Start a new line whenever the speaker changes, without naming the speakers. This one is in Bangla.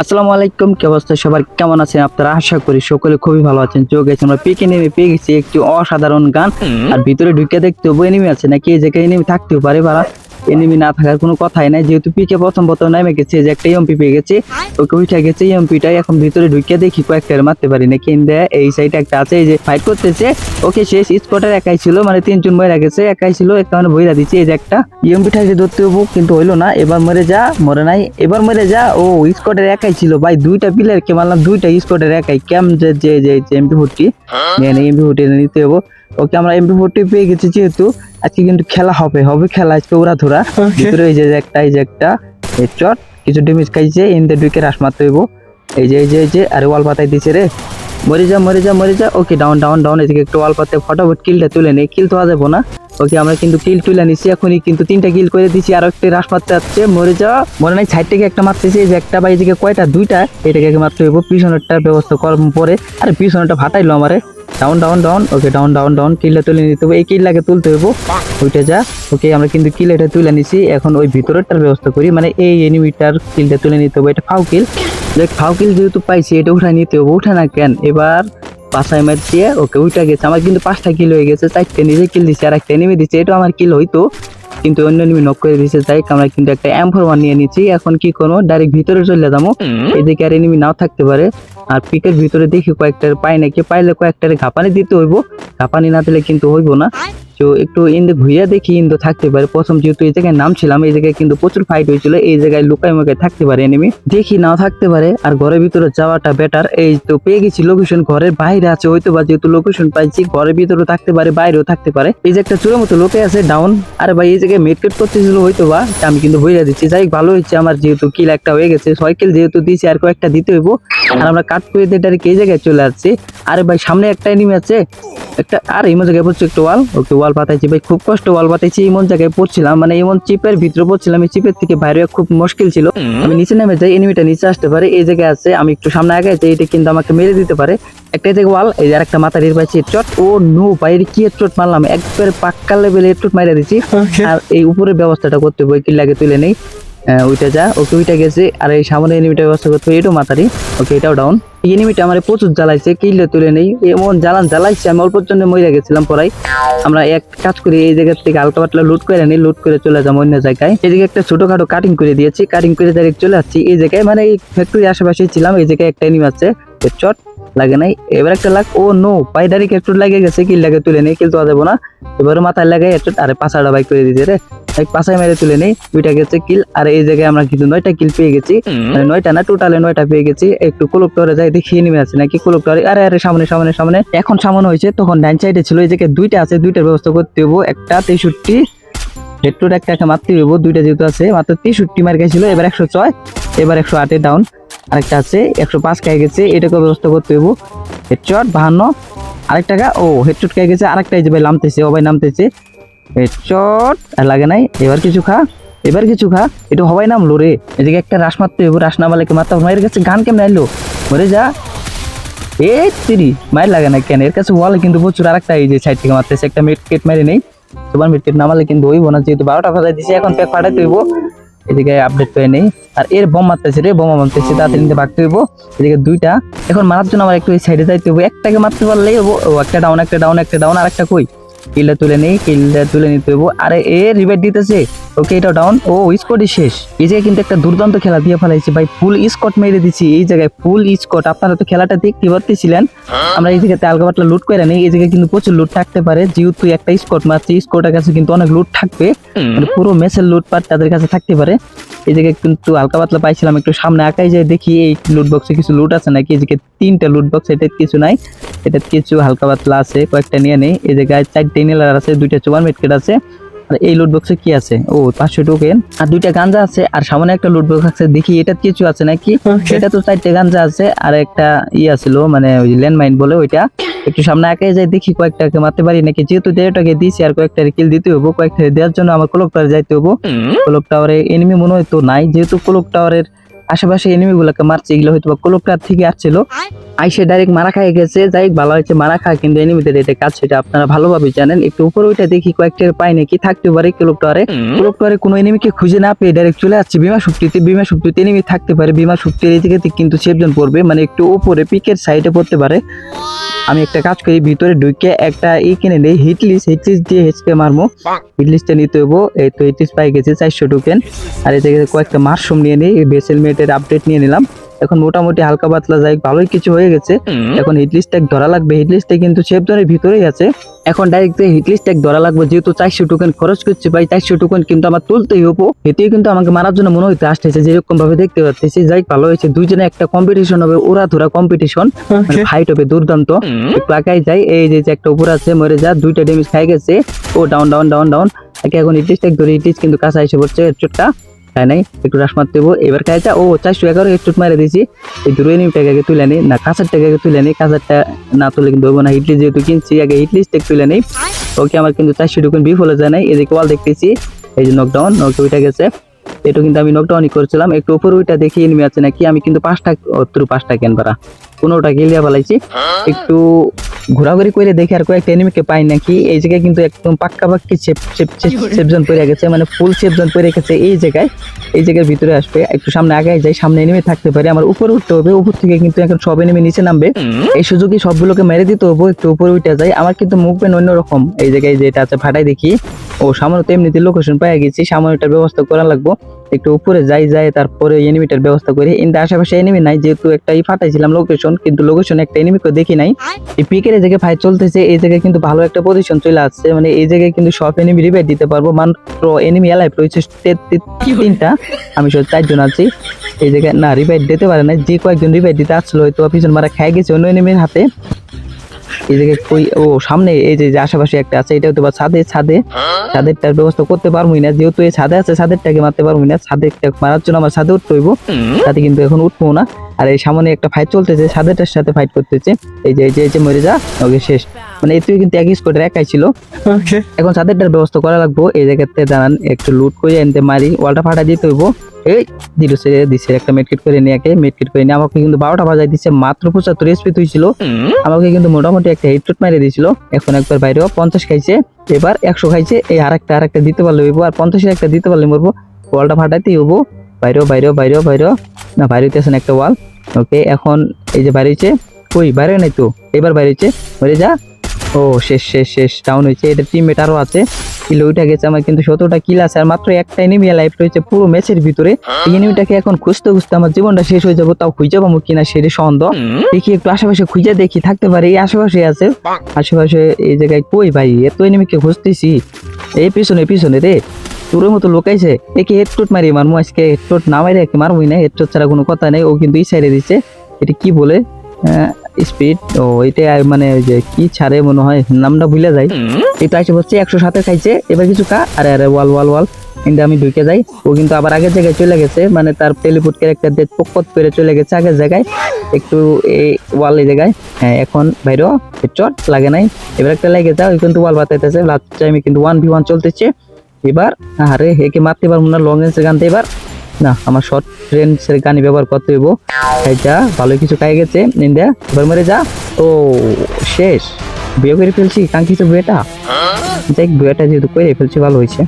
আসসালামু আলাইকুম কি অবস্থা? সবার কেমন আছেন আপনারা? আশা করি সকলে খুবই ভালো আছেন। চোখ গেছে আমরা পেকে নেমে পেয়ে গেছি একটি অসাধারণ গান। আর ভিতরে ঢুকে দেখতে হবে এনিমি আছে নাকি? এই জায়গায় এনিমি থাকতেও পারে বা এনিমি না থাকার কোনো কথাই নাই। যেহেতু পিকে প্রথম প্রথম নেমে গেছে যে একটা এমপি পেয়ে গেছে ওকে উঠে গেছে এমপিটাই এখন ভিতরে ঢুকে দেখি কয়েকটার মারতে পারি না কিন্তু এই সাইডে একটা আছে এই যে ফাইট করতেছে ওকে শেষ স্পটের একাই ছিল মানে তিনজন মরে গেছে একাই ছিল একাউন্ট বইরা দিচ্ছে এই যে একটা। ইএমপিটাকে ধরতে হব কিন্তু হইল না এবার মরে যা মরে নাই এবার মরে যা ও স্কটের একাই ছিল ভাই দুইটা প্লেয়ার কে মারলাম দুইটা স্কটের একাই কেম যে যে এমপি ফোরটি এমপি ফোরটি নিতে হব। ওকে আমরা এমপি ফোরটি পেয়ে গেছি যেহেতু আজকে কিন্তু খেলা হবে হবে খেলা আজকে ওরা ধরা ভিতরে এই যে একটা এই যে একটা চট কিছু ড্যামেজ খাইছে ইন্দে ডুকে রাস মারতে হইব। এই যে এই যে এই যে আরে ওয়াল পাতাই দিছে রে। মরে যা মরে যা মরে যা। ওকে ডাউন ডাউন ডাউন এদিকে একটু ওয়াল পাতে ফটাফট কিলটা তুলে নেই। কিল তো যাব না। ওকে আমরা কিন্তু কিল তুলে নিছি এখনই কিন্তু তিনটা কিল করে দিছি। আর একটা রাস মারতে যাচ্ছে মরে যা। মনে নাই সাইড থেকে একটা মারতেছে এই যে একটা বা এদিকে কয়টা? দুইটা। এটাকে মারতে হইব। পিছনেরটার ব্যবস্থা করার পরে। আরে পিছনেরটা ফাটাইলো আমারে। Down down down okay down down down কিলটা তুলে নিতে হবে। এই কিলটাকে তুলতে হইব ওইটা যা। ওকে আমরা কিন্তু কিল এটা তুলে নিছি। এখন ওই ভিতরেরটার ব্যবস্থা করি। মানে এই এনিমিটার কিলটা তুলে নিতে হবে। এটা ফাউ কিল দেখ ফাউ কিল যেহেতু পাইছি এটা উঠায় নিতে হবে। উঠে না কেন? এবার পাশায় ম্যাচ দিয়ে ওকে উঠে গেছে। আমার কিন্তু পাঁচটা কিল হয়ে গেছে। চারটে নিজে কিল দিচ্ছে আর একটা এনিমি দিচ্ছে এটা আমার কিল হইতো। কিন্তু অন্য এনিমি নক করে দিচ্ছে তাই আমরা কিন্তু একটা এম ফোর নিয়ে নিচ্ছি এখন কি করব? ডাইরেক্ট ভিতরে চলে যাব। এদিকে আর এনিমি নাও থাকতে পারে। আর পিকের ভিতরে দেখি কয়েকটার পাই নাকি পাইলে কয়েকটার ঘাপানি দিতে হইব। ঘাপানি না দিলে কিন্তু হইব না। তো একটু ইন্দে ঘুরিয়া দেখি, ইন্দো থাকতে পারে। প্রথম যেহেতু এই জায়গায় নাম ছিলাম এই জায়গায় কিন্তু প্রচুর ফাইট হয়েছিল। এই জায়গায় লুকাই মুকাই থাকতে পারে এনিমি দেখি নাও থাকতে পারে। আর ঘরের ভিতরে যাওয়াটা বেটার এই তো পেয়ে গেছি লোকেশন ঘরের বাইরে আছে হয়তো বা যেহেতু লোকেশন পাইছি, ঘরের ভিতরে থাকতে পারে, বাইরেও থাকতে পারে। এই যে একটা চূড়ার মতো লোকে আছে ডাউন আর ভাই, এই জায়গায় মেডকেট করতেছিল হয়তো বা আমি কিন্তু বইরা দিচ্ছি। যাই ভালো হয়েছে। আমার যেহেতু কিল একটা হয়ে গেছে। ছয় কিল যেহেতু দিয়েছি, আর কয়েকটা দিতে হইব। আর আমরা কাট করে দিয়ে ডাইরেক্ট এই জায়গায় চলে আসছি। আরে ভাই সামনে একটা এনিমি আছে। একটা আর এমন জায়গায় পড়ছে একটু ওয়াল ওকে ওয়াল পাতাইছি। ভাই খুব কষ্ট ওয়াল পাতাইছি। এমন জায়গায় পড়ছিলাম। মানে এমন চিপের ভিতরে পড়ছিলাম। এই চিপের থেকে বাইরে খুব মুশকিল ছিল। আমি নিচে নেমে যাই এনিমিটা নিচে আসতে পারে। এই জায়গায় আছে। আমি একটু সামনে আগে যাই। এটা কিন্তু আমাকে মেরে দিতে পারে। একটা এই ওয়াল এই যে আরেকটা মাথা রের পাইছি চট। ও নো বাইরে কি চট মারলাম। একবার পাক্কা লেভেলে চট মাইরা দিছি। আর এই উপরের ব্যবস্থাটা করতে হবে কি লাগে তুলে নেই। ওইটা যা, ওকে ওইটা গেছে, আর এই সামনে এনিমিটার ব্যবস্থা করতে হবে, এটাও মাথারি ওকে, এটাও ডাউন এই এনিমিটা আমার প্রচুর জ্বালাইছে কিলে তুলে নেই। এমন জ্বালান জ্বালাইছে, আমি অল্পর জন্য মরে গেছিলাম পরাই আমরা এক কাজ করি, এই জায়গা থেকে হালকা পাতলা লুট করে নিই লুট করে চলে যাব অন্য জায়গায়। এদিকে একটা ছোটখাটো কাটিং করে দিয়েছি কাটিং করে ডাইরেক্ট চলে যাচ্ছি এই জায়গায় মানে এই ফ্যাক্টরি আশেপাশেই ছিলাম, এই জায়গায় একটা এনিমি আছে। চট, লাগে নাই। এবার একটা লাগ, ও নো পাই ডাইরেক্ট একটু লাগে গেছে কিল লাগে তুলে নেই কিল তো যাব না। এবারে মাথায় একটু আরে পাশাটা বাইক করে দিয়েছে রে। এক পাশায় মেরে তুলে নেই দুইটা গেছে কিল আর এই জায়গায় আমরা কিন্তু নয়টা কিল পেয়ে গেছি। মানে নয়টা না টোটালে নয়টা পেয়ে গেছি। একটু কুলুকটরে যাই দেখিয়ে নেমে আছে নাকি কুলুকটরে আরে আরে সামনে সামনে সামনে। এখন সামনে হয়েছে তখন ডাইন সাইডে ছিল এই জায়গায় দুইটা আছে দুইটার ব্যবস্থা করতে হব একটা তেষট্টি হেডটুট একটা একটা মারতে হইব দুইটা যেহেতু আছে মাত্র তেষট্টি মার গেছিল এবার একশো ছয় এবার একশো আটে ডাউন আরেকটা আছে একশো পাঁচ খাই গেছে এটাকে ব্যবস্থা করতে হইব। হেডশট বাহান্ন আরেকটা গা ও হেডশট খাই গেছে আরেকটা এই যে ভাই নামতেছে ও ভাই নামতেছে। আর লাগে নাই, এবার কিছু খা, এবার কিছু খা হবাই নামলো রে। এদিকে একটা রাস মারতে হইব, রাস মারতে মায়ের কাছে গান কেমন আইলো? মরে যা। এ তিরি, মায়ের লাগে না কেন? এর কাছে কিন্তু প্রচুর আরেকটা এই যে সাইড থেকে মারতেছে, একটা মিড কেট মেরে নেই। তোমার মিড কেট নামালে কিন্তু হইব না, যেহেতু বারোটা ফাজাই দিছে, এখন প্যাক পাঠাতে হইব। এদিকে আপডেট করে নেই। আর এর বোম মারতেছে রে, বোমা মারতেছে, তাড়াতাড়ি নিতে ভাগতে হইব। এদিকে দুইটা। এখন মারার জন্য আমার একটু এই সাইডে যাইতে হইব। একটাকে মারতে পারলেই হব একটা ডাউন একটা ডাউন একটা ডাউন আর একটা কই? কিলটা তুলে নেই কিলটা তুলে নিতে হইব। আরে এ রিবেট দিতেছে। ওকে এটা ডাউন ও স্কটই শেষ। এই জায়গায় কিন্তু একটা দুর্দান্ত খেলা দিয়ে ফেলাইছি। ভাই ফুল স্কট মেরে দিছি এই জায়গায় ফুল স্কট আপনারা তো খেলাটা দেখতে পারতেছিলেন। আমরা এই জায়গাতে আলগা পাতলা লুট করে নেই। এই জায়গায় কিন্তু প্রচুর লুট থাকতে পারে। যেহেতু একটা স্কট মারছে স্কটের কাছে কিন্তু অনেক লুট থাকবে। পুরো মেসের লুট পাট তাদের কাছে থাকতে পারে। এই জায়গায় কিন্তু হালকা পাতলা পাইছিলাম একটু সামনে আঁকাই যায় দেখি এই লুট বক্সে কিছু লুট আছে নাকি? জায়গায় তিনটা লুট বক্স এটা কিছু নাই এটা কিছু হালকা পাতলা আছে কয়েকটা নিয়ে নেই। এই জায়গায় চারটে নেলার আছে দুইটা চোয়ার মেটকেট আছে। আর এই লুট বক্সে কি আছে? ও পাঁচশো টোকেন আর দুইটা গাঞ্জা আছে আর সামনে একটা লুট বক্স আছে দেখি এটা কিছু আছে নাকি? এটা তো চারটে গাঞ্জা আছে আর একটা ই আছিল মানে ওই ল্যান্ডমাইন বলে ওইটা। একটু সামনে একাই যাই দেখি কয়েকটাকে মারতে পারি নাকি? যেহেতু দেড়টাকে দিয়েছি আর কয়েকটা কিল দিতে হব কয়েকটা দেওয়ার জন্য আমার ক্লক টাওয়ার যাইতে হব ক্লক টাওয়ারে এনিমি মনে হয় তো নাই যেহেতু ক্লক টাওয়ারের আশেপাশে এনিমি গুলাকে মারছে এগুলো হয়তো বা ক্লক টাওয়ার থেকে আসছিল। আইসে ডাইরেক্ট মারা খাই গেছে যাই ভালো হয়েছে মারা খা কিন্তু এনিমিদের এটা কাজ সেটা আপনারা ভালোভাবে জানেন। একটু উপরে ওইটা দেখি কয়েকটা পাই নাকি থাকতে পারে কিলোপটারে। কিলোপটারে কোনো এনিমিকে খুঁজে না পেয়ে ডাইরেক্ট চলে যাচ্ছে বিমা শক্তিতে বিমা শক্তিতে এনিমি থাকতে পারে বিমা শক্তির এই দিকে কিন্তু সেফজন পড়বে মানে একটু উপরে পিকের সাইডে পড়তে পারে। আমি একটা কাজ করি ভিতরে ঢুকে একটা ই কিনে নেই হিটলিস হিটলিস দিয়ে হেঁচকে মারবো। হিটলিসটা নিতে হব এই তো হিটলিস পাই গেছে চারশো টোকেন আর এই থেকে কয়েকটা মাশরুম নিয়ে নিই বেসেল মেটের আপডেট নিয়ে নিলাম। এখন মোটামুটি হালকা পাতলা যাই ভালোই কিছু হয়ে গেছে। এখন হিটলিস্ট ট্যাগ ধরা লাগবে। হিটলিস্ট কিন্তু সেফ জোনের ভিতরেই আছে। এখন ডাইরেক্ট যে হিটলিস্ট ট্যাগ ধরা লাগবে। যেহেতু চারশো টোকেন খরচ করছে ভাই চারশো টোকেন কিন্তু আমার তুলতেই হব। এতেই কিন্তু আমাকে মারার জন্য মনে হইতে আসতেছে যেরকম ভাবে দেখতে পাচ্ছি যাই ভালো হয়েছে। দুইজনে একটা কম্পিটিশন হবে ওরা ধরা কম্পিটিশন মানে ফাইট হবে দুর্দান্ত। একটু আগাই যাই এই যে যে একটা উপর আছে মরে যা দুইটা ড্যামেজ খাই গেছে। ও ডাউন ডাউন ডাউন ডাউন একে এখন ইটিস ট্যাগ ধরে ইটিস কিন্তু কাছে এসে পড়ছে হেডশটটা তাই নাই? একটু রাস মারতে হব এবার খাইছা ও চারশো এগারো একটু মারে দিয়েছি। এই দূরে নিউ টাকাকে তুলে নিই না কাঁচার টাকাকে তুলে নিই কাঁচারটা না তুলে কিন্তু হব না। ইডলি যেহেতু কিনছি আগে হিটলি স্টেক তুলে নেই। ওকে আমার কিন্তু চারশো টুকুন বিফলে যায় নাই। এদিকে ওয়াল দেখতেছি। এই যে নকডাউন ওকে উঠে গেছে। এটা কিন্তু আমি নকডাউনই করছিলাম। একটু উপর ওইটা দেখি এনিমি আছে নাকি? আমি কিন্তু পাঁচটা অত্র পাঁচটা কেন পারা পনেরোটা গেলিয়া ফেলাইছি। একটু ঘোরাঘুরি করে দেখি আর কয়েকটা এনিমিকে পাই নাকি। এই জায়গায় কিন্তু একদম পাক্কা পাক্কি সেপজন পড়ে গেছে মানে ফুল সেপজন পড়ে গেছে এই জায়গায়। এই জায়গার ভিতরে আসবে একটু সামনে আগায় যাই সামনে এনিমি থাকতে পারে। আমার উপরে উঠতে হবে উপর থেকে কিন্তু এখন সব এনিমি নিচে নামবে। এই সুযোগে সবগুলোকে মেরে দিতে হবে একটু উপরে উঠে যাই। আমার কিন্তু মুভমেন্ট অন্যরকম। এই জায়গায় যেটা আছে ফাটাই দেখি। ও সামনে তো এমনিতে লোকেশন পেয়ে গেছি। সামনে সামনেটার ব্যবস্থা করা লাগবো। একটু উপরে যাই যায় তারপরে এনিমিটার ব্যবস্থা করি। কিন্তু আশেপাশে এনিমি নাই যেহেতু একটা ই ফাটাইছিলাম লোকেশন কিন্তু লোকেশন একটা এনিমিকে দেখি নাই। এই পিকের জায়গায় ফাইট চলতেছে এই জায়গায় কিন্তু ভালো একটা পজিশন চলে আসছে। মানে এই জায়গায় কিন্তু সব এনিমি রিভাইভ দিতে পারব। মাত্র এনিমি এলাইভ রয়েছে তিনটা। আমি সব চারজন আছি। এই জায়গায় না রিভাইভ দিতে পারে না যে কয়েকজন রিভাইভ দিতে আসছিল হয়তো পিছন মারা খেয়ে গেছে অন্য এনিমির হাতে। জায়গায় কই? ও সামনে এই যে আশেপাশে একটা আছে এটা তো বা ছাদে ছাদে। ছাদেরটার ব্যবস্থা করতে পারবোই না যেহেতু এই ছাদে আছে ছাদেরটাকে মারতে পারবোই না। ছাদেরটা মারার জন্য আমার ছাদে উঠতে হইব। তাতে কিন্তু এখন উঠবো না। আর এই সামনে একটা ফাইট চলতেছে ছাদেরটার সাথে ফাইট করতেছে। এই যে এই যে মরে যা ওকে শেষ। মানে এতেও কিন্তু এক স্কোয়াডের একাই ছিল।
ওকে
এখন ছাদেরটার ব্যবস্থা করা লাগবো এই জায়গাতে দাঁড়ান একটু লুট করে এনতে মারি ওয়ালটা ফাটা দিতে হইব। এই দিল সে দিছে একটা মেডকিট করে নিয়ে একে মেডকিট করে নিয়ে আমাকে কিন্তু বারোটা বাজাই দিচ্ছে মাত্র পঁচাত্তর এসপি হয়েছিল আমাকে কিন্তু মোটামুটি একটা হেডশট মারিয়ে দিয়েছিল এখন একবার বাইরেও পঞ্চাশ খাইছে এবার একশো খাইছে এই আরেকটা আরেকটা দিতে পারলে হইব আর পঞ্চাশের একটা দিতে পারলে মরবো। ওয়ালটা ফাটাইতেই হব বাইরেও বাইরেও বাইরেও বাইরেও না, বাইরে হইতেছে না একটা ওয়াল ওকে এখন এই যে বাইরে হচ্ছে কই? বাইরে নাই তো। এবার বাইরে হচ্ছে মরে যা। ও, শেষ শেষ শেষ ডাউন হয়েছে। এটা টিমমেট আরও আছে। কিল উঠে গেছে, আমার কিন্তু সতেরোটা কিল আছে, আর মাত্র একটা এনিমি লাইফ রয়েছে পুরো ম্যাচের ভিতরে। এনিমিটাকে এখন খুঁজতে খুঁজতে আমার জীবনটা শেষ হয়ে যাব, তাও খুঁজে পাবো কিনা সেটা সন্দেহ। দেখি একটু আশেপাশে খুঁজে দেখি, থাকতে পারে, এই আশেপাশে আছে। আশেপাশে এই জায়গায় কই ভাই? এত এনিমিকে খুঁজতেছি। এই পিছনে পিছনে রে। তোর মতো লোকাইছে একে হেডটোট মারি মারমু, আজকে হেডটোট না মারি একে মারবই না হেডটোট ছাড়া কোনো কথা নেই, ও কিন্তু এই সাইডে দিচ্ছে এটা কি বলে? স্পিড ও, এটা মানে যে কি ছাড়ে মনে হয়, নামটা ভুলে যায় এটা এসে হচ্ছে একশো সাথে খাইছে, এবার কিছু কা, আরে আরে, ওয়াল ওয়াল ওয়াল, কিন্তু আমি ঢুকে যাই। ও কিন্তু আবার আগের জায়গায় চলে গেছে মানে তার টেলিপুট ক্যারেক্টার দিয়ে পকপত করে চলে গেছে আগের জায়গায়, একটু এই ওয়াল এই জায়গায়। হ্যাঁ এখন বাইরেও চট লাগে নাই। এবার একটা লেগে যাও কিন্তু ওয়াল বাতাইতেছে লাস্ট টাইমে কিন্তু ওয়ান ভি ওয়ান চলতেছে। এবার আরে হেকে মারতে পারব না লং রেঞ্জের গানতে এবার। না আমার শর্ট রেঞ্জের গানই ব্যবহার করতে হইব। যা ভালো কিছু খাই গেছে নিন্দা। এবার মেরে যা। ও শেষ। বিয়ে করে ফেলছি কাঙ্ক্ষিত বিয়েটা। দেখ বিয়েটা যেহেতু করে ফেলছি ভালো হয়েছে।